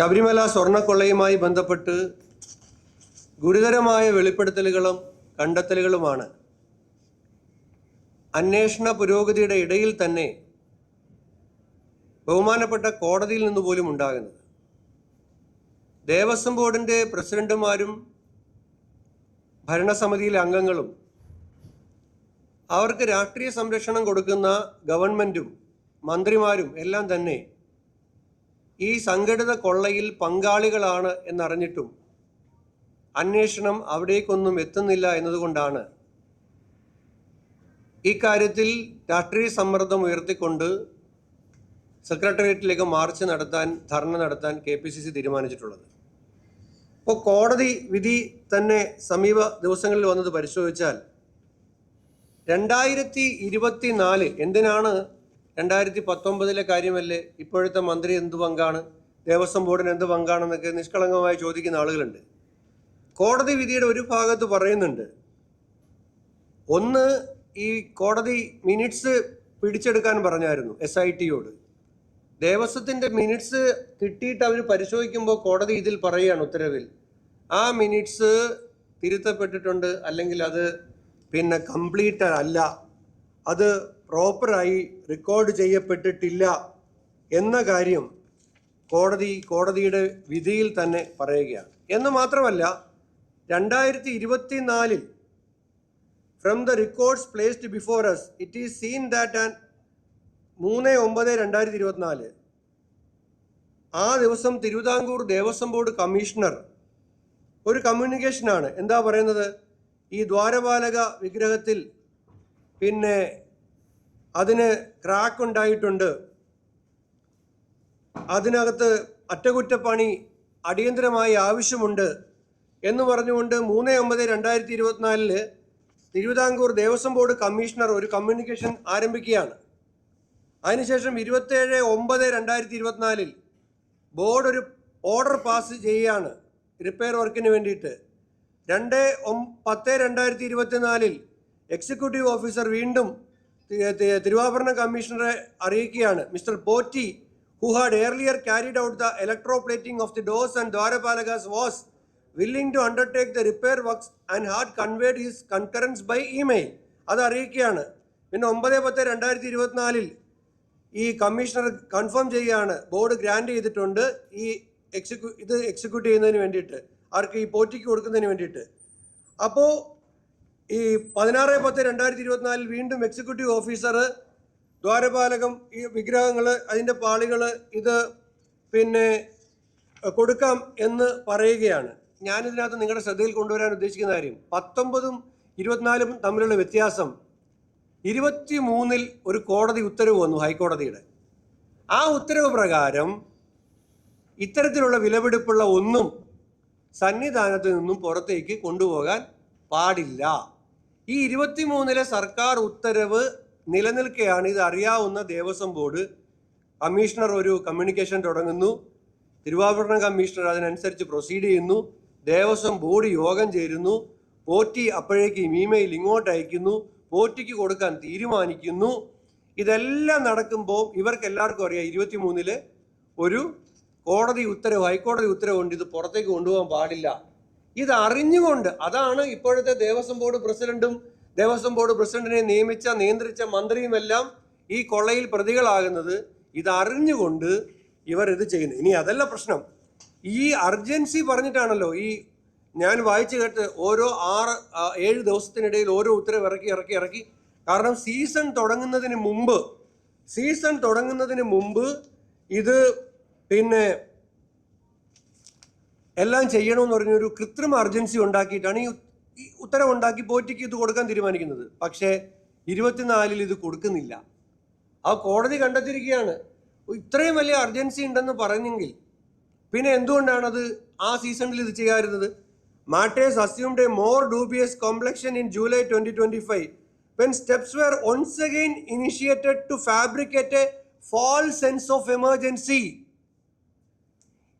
ശബരിമല സ്വർണക്കൊള്ളയുമായി ബന്ധപ്പെട്ട് ഗുരുതരമായ വെളിപ്പെടുത്തലുകളും കണ്ടെത്തലുകളുമാണ്. അന്വേഷണ പുരോഗതിയുടെ ഇടയിൽ തന്നെ ബഹുമാനപ്പെട്ട കോടതിയിൽ നിന്ന് പോലും ഉണ്ടാകുന്നത്. ദേവസ്വം ബോർഡിന്റെ പ്രസിഡന്റുമാരും ഭരണസമിതിയിലെ അംഗങ്ങളും അവർക്ക് രാഷ്ട്രീയ സംരക്ഷണം കൊടുക്കുന്ന ഗവൺമെന്റും മന്ത്രിമാരും എല്ലാം തന്നെ ഈ സംഘടിത കൊള്ളയിൽ പങ്കാളികളാണ് എന്നറിഞ്ഞിട്ടും അന്വേഷണം അവിടേക്കൊന്നും എത്തുന്നില്ല എന്നതുകൊണ്ടാണ്. ഇക്കാര്യത്തിൽ രാഷ്ട്രീയ സമ്മർദ്ദം ഉയർത്തിക്കൊണ്ട് സെക്രട്ടേറിയറ്റിലേക്ക് മാർച്ച് നടത്താൻ ധർണ നടത്താൻ കെ പി സി സി തീരുമാനിച്ചിട്ടുള്ളത്. ഇപ്പോൾ കോടതി വിധി തന്നെ സമീപ ദിവസങ്ങളിൽ വന്നത് പരിശോധിച്ചാൽ രണ്ടായിരത്തി ഇരുപത്തി നാല് എന്തിനാണ് രണ്ടായിരത്തി പത്തൊമ്പതിലെ കാര്യമല്ലേ? ഇപ്പോഴത്തെ മന്ത്രി എന്ത് പങ്കാണ്? ദേവസ്വം ബോർഡിന് എന്ത് പങ്കാണെന്നൊക്കെ നിഷ്കളങ്കമായി ചോദിക്കുന്ന ആളുകളുണ്ട്. കോടതി വിധിയുടെ ഒരു ഭാഗത്ത് പറയുന്നുണ്ട്. ഒന്ന് ഈ കോടതി മിനിറ്റ്സ് പിടിച്ചെടുക്കാൻ പറഞ്ഞായിരുന്നു എസ് ഐ ടിയോട് ദേവസ്വത്തിന്റെ മിനിറ്റ്സ് കിട്ടിയിട്ട് അവർ പരിശോധിക്കുമ്പോൾ കോടതി ഇതിൽ പറയുകയാണ് ഉത്തരവിൽ. ആ മിനിറ്റ്സ് തിരുത്തപ്പെട്ടിട്ടുണ്ട് അല്ലെങ്കിൽ അത് പിന്നെ കംപ്ലീറ്റ് അല്ല. അത് പ്രോപ്പറായി റെക്കോർഡ് ചെയ്യപ്പെട്ടിട്ടില്ല എന്ന കാര്യം കോടതി കോടതിയുടെ വിധിയിൽ തന്നെ പറയുകയാണ്. എന്ന് മാത്രമല്ല രണ്ടായിരത്തി ഇരുപത്തി നാലിൽ from the records placed before us it is seen that and മൂന്ന് ഒമ്പത് രണ്ടായിരത്തി ഇരുപത്തിനാല് ആ ദിവസം തിരുവിതാംകൂർ ദേവസ്വം ബോർഡ് കമ്മീഷണർ ഒരു കമ്മ്യൂണിക്കേഷനാണ് എന്താ പറയുന്നത്? ഈ ദ്വാരപാലക വിഗ്രഹത്തിൽ പിന്നെ അതിന് ക്രാക്ക് ഉണ്ടായിട്ടുണ്ട്. അതിനകത്ത് അറ്റകുറ്റപ്പണി അടിയന്തരമായി ആവശ്യമുണ്ട് എന്ന് പറഞ്ഞുകൊണ്ട് മൂന്ന് ഒമ്പത് രണ്ടായിരത്തി ഇരുപത്തിനാലിൽ തിരുവിതാംകൂർ ദേവസ്വം ബോർഡ് കമ്മീഷണർ ഒരു കമ്മ്യൂണിക്കേഷൻ ആരംഭിക്കുകയാണ്. അതിനുശേഷം ഇരുപത്തേഴ് ഒമ്പത് രണ്ടായിരത്തി ഇരുപത്തിനാലിൽ ബോർഡ് ഒരു ഓർഡർ പാസ് ചെയ്യുകയാണ് റിപ്പയർ വർക്കിന് വേണ്ടിയിട്ട്. രണ്ട് പത്ത് രണ്ടായിരത്തി ഇരുപത്തിനാലിൽ എക്സിക്യൂട്ടീവ് ഓഫീസർ വീണ്ടും തിരുവാഭരണ കമ്മീഷണറെ അറിയിക്കുകയാണ്. Mister Potty who had earlier carried out the electroplating of the doors and dwarapalagas was willing to undertake the repair works and had conveyed his concurrence by email. അത് അറിയിക്കുകയാണ്. പിന്നെ ഒമ്പത് പത്ത് രണ്ടായിരത്തി ഇരുപത്തിനാലിൽ ഈ കമ്മീഷണർ കൺഫേം ചെയ്യുകയാണ്. ബോർഡ് ഗ്രാൻഡ് ചെയ്തിട്ടുണ്ട്. ഈ എക്സിക്യൂ ഇത് എക്സിക്യൂട്ട് ചെയ്യുന്നതിന് വേണ്ടിയിട്ട്. ആർക്ക് ഈ പോറ്റിക്ക് കൊടുക്കുന്നതിന് വേണ്ടിയിട്ട്. അപ്പോൾ ഈ പതിനാറ് പത്ത് രണ്ടായിരത്തി ഇരുപത്തിനാലിൽ വീണ്ടും എക്സിക്യൂട്ടീവ് ഓഫീസർ ദ്വാരപാലകം ഈ വിഗ്രഹങ്ങൾ അതിന്റെ പാളികൾ ഇത് പിന്നെ കൊടുക്കാം എന്ന് പറയുകയാണ്. ഞാനിതിനകത്ത് നിങ്ങളുടെ ശ്രദ്ധയിൽ കൊണ്ടുവരാൻ ഉദ്ദേശിക്കുന്ന കാര്യം പത്തൊമ്പതും ഇരുപത്തിനാലും തമ്മിലുള്ള വ്യത്യാസം ഇരുപത്തി മൂന്നിൽ ഒരു കോടതി ഉത്തരവ് വന്നു ഹൈക്കോടതിയുടെ. ആ ഉത്തരവ് പ്രകാരം ഇത്തരത്തിലുള്ള വിലപിടിപ്പുള്ള ഒന്നും സന്നിധാനത്ത് നിന്നും പുറത്തേക്ക് കൊണ്ടുപോകാൻ പാടില്ല. ഈ ഇരുപത്തിമൂന്നിലെ സർക്കാർ ഉത്തരവ് നിലനിൽക്കുകയാണ് ഇത് അറിയാവുന്ന ദേവസ്വം ബോർഡ്. കമ്മീഷണർ ഒരു കമ്മ്യൂണിക്കേഷൻ തുടങ്ങുന്നു. തിരുവാഭരണ കമ്മീഷണർ അതിനനുസരിച്ച് പ്രൊസീഡ് ചെയ്യുന്നു. ദേവസ്വം ബോർഡ് യോഗം ചേരുന്നു. പോറ്റി അപ്പോഴേക്ക് ഇമെയിൽ ഇങ്ങോട്ട് അയക്കുന്നു. പോറ്റിക്ക് കൊടുക്കാൻ തീരുമാനിക്കുന്നു. ഇതെല്ലാം നടക്കുമ്പോൾ ഇവർക്ക് എല്ലാവർക്കും അറിയാം ഇരുപത്തിമൂന്നിൽ ഒരു കോടതി ഉത്തരവ് ഹൈക്കോടതി ഉത്തരവുണ്ട്. ഇത് പുറത്തേക്ക് കൊണ്ടുപോകാൻ പാടില്ല. ഇത് അറിഞ്ഞുകൊണ്ട് അതാണ് ഇപ്പോഴത്തെ ദേവസ്വം ബോർഡ് പ്രസിഡന്റും ദേവസ്വം ബോർഡ് പ്രസിഡന്റിനെ നിയമിച്ച നിയന്ത്രിച്ച മന്ത്രിയുമെല്ലാം ഈ കൊള്ളയിൽ പ്രതികളാകുന്നത് ഇതറിഞ്ഞുകൊണ്ട് ഇത് ചെയ്യുന്നു. ഇനി അതല്ല പ്രശ്നം. ഈ അർജൻസി പറഞ്ഞിട്ടാണല്ലോ ഈ ഞാൻ വായിച്ചു കേട്ട് ഓരോ ആറ് ഏഴ് ദിവസത്തിനിടയിൽ ഓരോ ഉത്തരവ് ഇറക്കി ഇറക്കി ഇറക്കി. കാരണം സീസൺ തുടങ്ങുന്നതിന് മുമ്പ് സീസൺ തുടങ്ങുന്നതിന് മുമ്പ് ഇത് പിന്നെ എല്ലാം ചെയ്യണമെന്ന് പറഞ്ഞൊരു കൃത്രിമ അർജൻസി ഉണ്ടാക്കിയിട്ടാണ് ഈ ഉത്തരവുണ്ടാക്കി പോറ്റിക്ക് ഇത് കൊടുക്കാൻ തീരുമാനിക്കുന്നത്. പക്ഷേ ഇരുപത്തിനാലിൽ ഇത് കൊടുക്കുന്നില്ല. ആ കോടതി കണ്ടെത്തിയിരിക്കുകയാണ്. ഇത്രയും വലിയ അർജൻസി ഉണ്ടെന്ന് പറഞ്ഞെങ്കിൽ പിന്നെ എന്തുകൊണ്ടാണത് ആ സീസണിൽ ഇത് ചെയ്യാറുന്നത് matters assumed a more dubious complexion in July twenty twenty five when steps were once again initiated to fabricate a false sense of emergency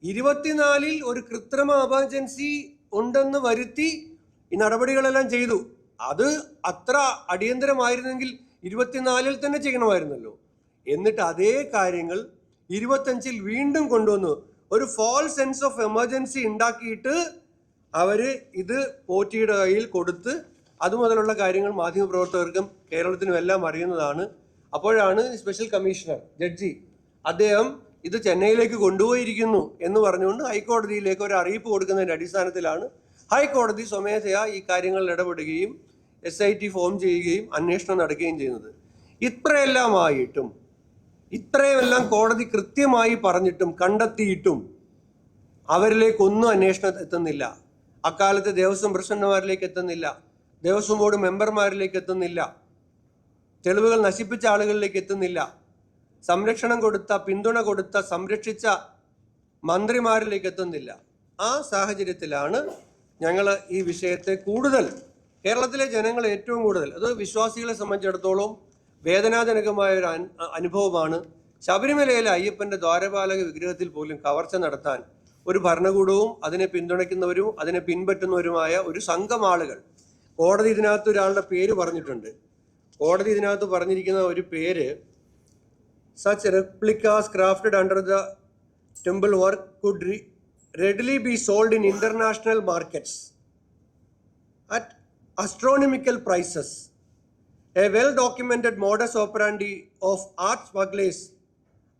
ഇരുപത്തിനാലിൽ ഒരു കൃത്രിമ എമർജൻസി ഉണ്ടെന്ന് വരുത്തി ഈ നടപടികളെല്ലാം ചെയ്തു. അത് അത്ര അടിയന്തരമായിരുന്നെങ്കിൽ ഇരുപത്തിനാലിൽ തന്നെ ചെയ്യണമായിരുന്നല്ലോ. എന്നിട്ട് അതേ കാര്യങ്ങൾ ഇരുപത്തഞ്ചിൽ വീണ്ടും കൊണ്ടുവന്നു ഒരു ഫോൾ സെൻസ് ഓഫ് എമർജൻസി ഉണ്ടാക്കിയിട്ട് അവർ ഇത് പോറ്റിയുടെ കയ്യിൽ കൊടുത്ത് അതുമുതലുള്ള കാര്യങ്ങൾ മാധ്യമപ്രവർത്തകർക്കും കേരളത്തിനും എല്ലാം അറിയുന്നതാണ്. അപ്പോഴാണ് സ്പെഷ്യൽ കമ്മീഷണർ ജഡ്ജി അദ്ദേഹം ഇത് ചെന്നൈയിലേക്ക് കൊണ്ടുപോയിരിക്കുന്നു എന്ന് പറഞ്ഞുകൊണ്ട് ഹൈക്കോടതിയിലേക്ക് ഒരു അറിയിപ്പ് കൊടുക്കുന്നതിന്റെ അടിസ്ഥാനത്തിലാണ് ഹൈക്കോടതി സ്വമേധയാ ഈ കാര്യങ്ങളിൽ ഇടപെടുകയും എസ് ഐ ടി ഫോം ചെയ്യുകയും അന്വേഷണം നടക്കുകയും ചെയ്യുന്നത്. ഇത്രയെല്ലാമായിട്ടും ഇത്രയുമെല്ലാം കോടതി കൃത്യമായി പറഞ്ഞിട്ടും കണ്ടെത്തിയിട്ടും അവരിലേക്കൊന്നും അന്വേഷണം എത്തുന്നില്ല. അക്കാലത്ത് ദേവസ്വം പ്രസിഡന്റുമാരിലേക്ക് എത്തുന്നില്ല. ദേവസ്വം ബോർഡ് മെമ്പർമാരിലേക്ക് എത്തുന്നില്ല. തെളിവുകൾ നശിപ്പിച്ച ആളുകളിലേക്ക് എത്തുന്നില്ല. സംരക്ഷണം കൊടുത്ത പിന്തുണ കൊടുത്ത സംരക്ഷിച്ച മന്ത്രിമാരിലേക്ക് എത്തുന്നില്ല ആ സാഹചര്യത്തിലാണ് ഞങ്ങൾ ഈ വിഷയത്തെ കൂടുതൽ കേരളത്തിലെ ജനങ്ങൾ ഏറ്റവും കൂടുതൽ അത് വിശ്വാസികളെ സംബന്ധിച്ചിടത്തോളം വേദനാജനകമായ ഒരു അനുഭവമാണ്. ശബരിമലയിലെ അയ്യപ്പന്റെ ദ്വാരപാലക വിഗ്രഹത്തിൽ പോലും കവർച്ച നടത്താൻ ഒരു ഭരണകൂടവും അതിനെ പിന്തുണയ്ക്കുന്നവരും അതിനെ പിൻപറ്റുന്നവരുമായ ഒരു സംഘം ആളുകൾ. കോടതി ഇതിനകത്ത് ഒരാളുടെ പേര് പറഞ്ഞിട്ടുണ്ട്. കോടതി ഇതിനകത്ത് പറഞ്ഞിരിക്കുന്ന ഒരു പേര് Such replicas crafted under the temple work could re readily be sold in international markets at astronomical prices. A well documented modus operandi of art smugglers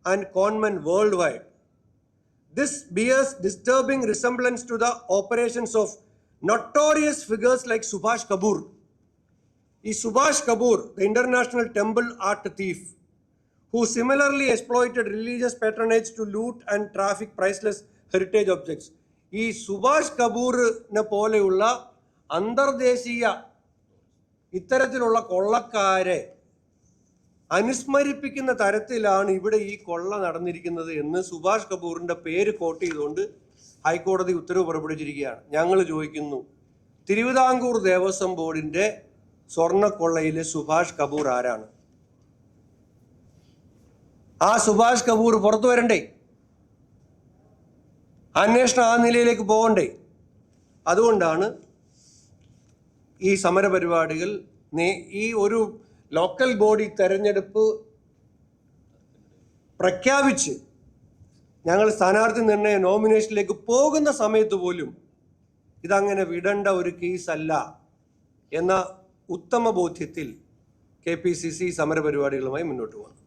and conmen worldwide. This bears disturbing resemblance to the operations of notorious figures like Subhash Kapoor. Is Subhash Kapoor the international temple art thief? Who similarly exploited religious patronage to loot and traffic priceless heritage objects. ഈ സുഭാഷ് കപൂറിനെ പോലെയുള്ള അന്തർദേശീയ ഇത്തരത്തിലുള്ള കൊള്ളക്കാരെ അനുസ്മരിപ്പിക്കുന്ന തരത്തിലാണ് ഇവിടെ ഈ കൊള്ള നടന്നിരിക്കുന്നത് എന്ന് സുഭാഷ് കപൂറിന്റെ പേര് കോട്ട് ചെയ്തുകൊണ്ട് ഹൈക്കോടതി ഉത്തരവ് പുറപ്പെടുവിച്ചിരിക്കുകയാണ് ഞങ്ങൾ ചോദിക്കുന്നു തിരുവിതാംകൂർ ദേവസ്വം ബോർഡിന്റെ സ്വർണക്കൊള്ളയിലെ സുഭാഷ് കപൂർ ആരാണ് ആ സുഭാഷ് കപൂർ പുറത്തു വരണ്ടേ? അന്വേഷണം ആ നിലയിലേക്ക് പോകണ്ടേ? അതുകൊണ്ടാണ് ഈ സമരപരിപാടികൾ ഈ ഒരു ലോക്കൽ ബോഡി തെരഞ്ഞെടുപ്പ് പ്രഖ്യാപിച്ച് ഞങ്ങൾ സ്ഥാനാർത്ഥി നിർണയ നോമിനേഷനിലേക്ക് പോകുന്ന സമയത്ത് പോലും ഇതങ്ങനെ വിടേണ്ട ഒരു കേസല്ല എന്ന ഉത്തമ ബോധ്യത്തിൽ കെ പി സി സി സമരപരിപാടികളുമായി മുന്നോട്ട് പോകണം